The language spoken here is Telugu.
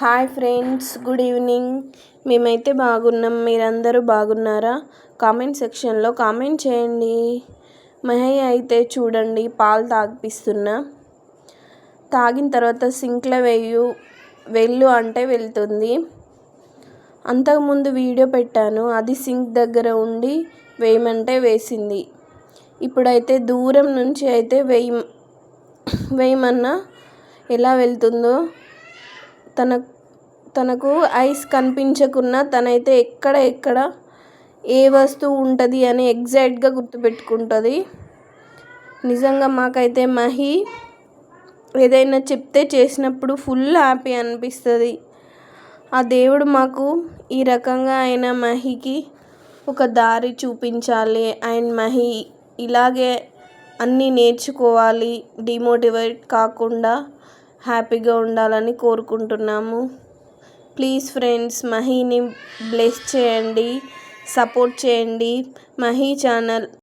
Hi friends good evening. మేమైతే బాగున్నాం. మీరందరూ బాగున్నారా? కామెంట్ సెక్షన్లో కామెంట్ చేయండి. మహి అయితే చూడండి పాలు తాగిపిస్తున్నా. తాగిన తర్వాత సింక్లో వేయు వెళ్ళు అంటే వెళ్తుంది. అంతకుముందు వీడియో పెట్టాను. అది సింక్ దగ్గర ఉండి వేయమంటే వేసింది. ఇప్పుడైతే దూరం నుంచి అయితే వేయ వేయమన్నా ఎలా వెళ్తుందో తన తనకు ఐస్ కనిపించకున్నా తనైతే ఎక్కడ ఎక్కడ ఏ వస్తువు ఉంటుంది అని ఎగ్జాక్ట్గా గుర్తుపెట్టుకుంటుంది. నిజంగా మాకైతే మహి ఏదైనా చెప్తే చేసినప్పుడు ఫుల్ హ్యాపీ అనిపిస్తుంది. ఆ దేవుడు మాకు ఈ రకంగా అయిన మహికి ఒక దారి చూపించాలి. అండ్ మహి ఇలాగే అన్నీ నేర్చుకోవాలి. డిమోటివేట్ కాకుండా హ్యాపీగా ఉండాలని కోరుకుంటున్నాము. ప్లీజ్ ఫ్రెండ్స్ మహీని బ్లెస్ చేయండి సపోర్ట్ చేయండి. మహీ ఛానల్